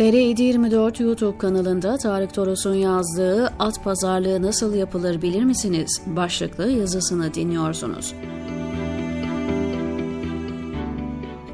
TR724 YouTube kanalında Tarık Toros'un yazdığı At Pazarlığı Nasıl Yapılır Bilir Misiniz? başlıklı yazısını dinliyorsunuz.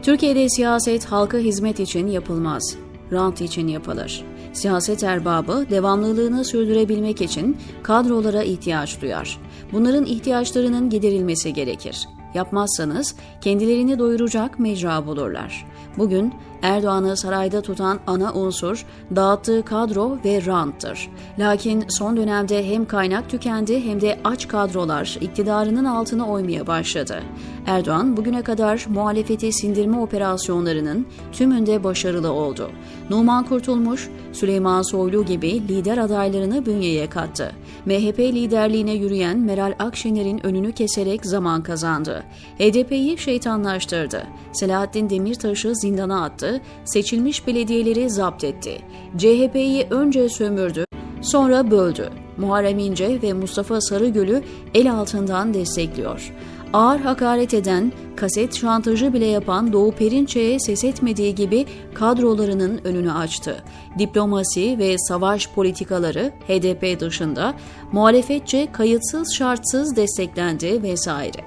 Türkiye'de siyaset halka hizmet için yapılmaz, rant için yapılır. Siyaset erbabı devamlılığını sürdürebilmek için kadrolara ihtiyaç duyar. Bunların ihtiyaçlarının giderilmesi gerekir. Yapmazsanız kendilerini doyuracak mecra bulurlar. Bugün Erdoğan'ı sarayda tutan ana unsur dağıttığı kadro ve ranttır. Lakin son dönemde hem kaynak tükendi hem de aç kadrolar iktidarının altına oymaya başladı. Erdoğan bugüne kadar muhalefeti sindirme operasyonlarının tümünde başarılı oldu. Numan Kurtulmuş, Süleyman Soylu gibi lider adaylarını bünyeye kattı. MHP liderliğine yürüyen Meral Akşener'in önünü keserek zaman kazandı. HDP'yi şeytanlaştırdı. Selahattin Demirtaş'ı zindana attı, seçilmiş belediyeleri zapt etti. CHP'yi önce sömürdü, sonra böldü. Muharrem İnce ve Mustafa Sarıgül'ü el altından destekliyor. Ağır hakaret eden, kaset şantajı bile yapan Doğu Perinçek'e ses etmediği gibi kadrolarının önünü açtı. Diplomasi ve savaş politikaları HDP dışında muhalefetçe kayıtsız şartsız desteklendi vesaire.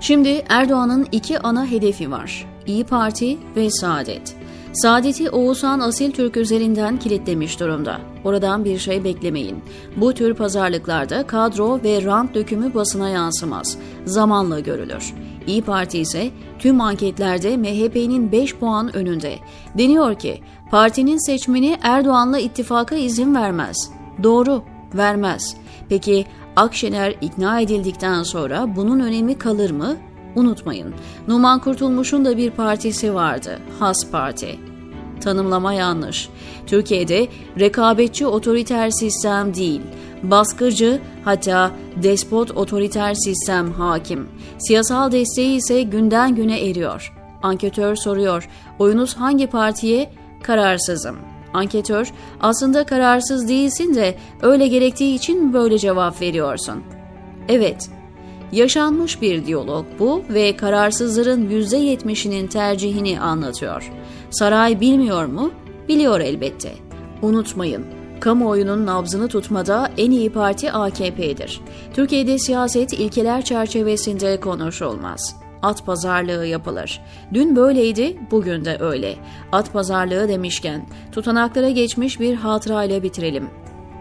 Şimdi Erdoğan'ın iki ana hedefi var. İyi Parti ve Saadet. Saadet'i Oğuzhan Asil Türk üzerinden kilitlemiş durumda. Oradan bir şey beklemeyin. Bu tür pazarlıklarda kadro ve rant dökümü basına yansımaz. Zamanla görülür. İyi Parti ise tüm anketlerde MHP'nin 5 puan önünde. Deniyor ki partinin seçmeni Erdoğan'la ittifaka izin vermez. Doğru, vermez. Peki Akşener ikna edildikten sonra bunun önemi kalır mı? Unutmayın, Numan Kurtulmuş'un da bir partisi vardı, Has Parti. Tanımlama yanlış. Türkiye'de rekabetçi otoriter sistem değil, baskıcı hatta despot otoriter sistem hakim. Siyasal desteği ise günden güne eriyor. Anketör soruyor, oyunuz hangi partiye? Kararsızım. Anketör, aslında kararsız değilsin de öyle gerektiği için böyle cevap veriyorsun. Evet, Yaşanmış bir diyalog bu ve kararsızların %70'inin tercihini anlatıyor. Saray bilmiyor mu? Biliyor elbette. Unutmayın, kamuoyunun nabzını tutmada en iyi parti AKP'dir. Türkiye'de siyaset ilkeler çerçevesinde konuşulmaz. At pazarlığı yapılır. Dün böyleydi, bugün de öyle. At pazarlığı demişken tutanaklara geçmiş bir hatırayla bitirelim.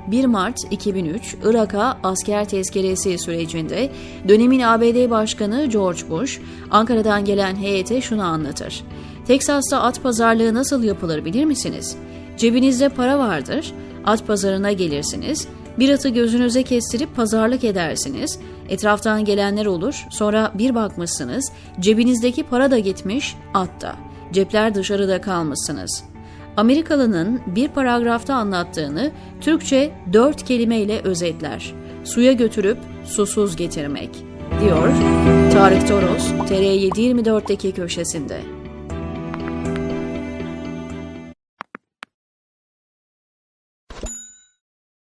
1 Mart 2003 Irak'a asker tezkeresi sürecinde dönemin ABD Başkanı George Bush, Ankara'dan gelen heyete şunu anlatır. Teksas'ta at pazarlığı nasıl yapılır bilir misiniz? Cebinizde para vardır, at pazarına gelirsiniz, bir atı gözünüze kestirip pazarlık edersiniz, etraftan gelenler olur, sonra bir bakmışsınız, cebinizdeki para da gitmiş, at da. Cepler dışarıda kalmışsınız.'' Amerikalının bir paragrafta anlattığını Türkçe dört kelimeyle özetler. Suya götürüp susuz getirmek, diyor Tarık Toros TR724'deki köşesinde.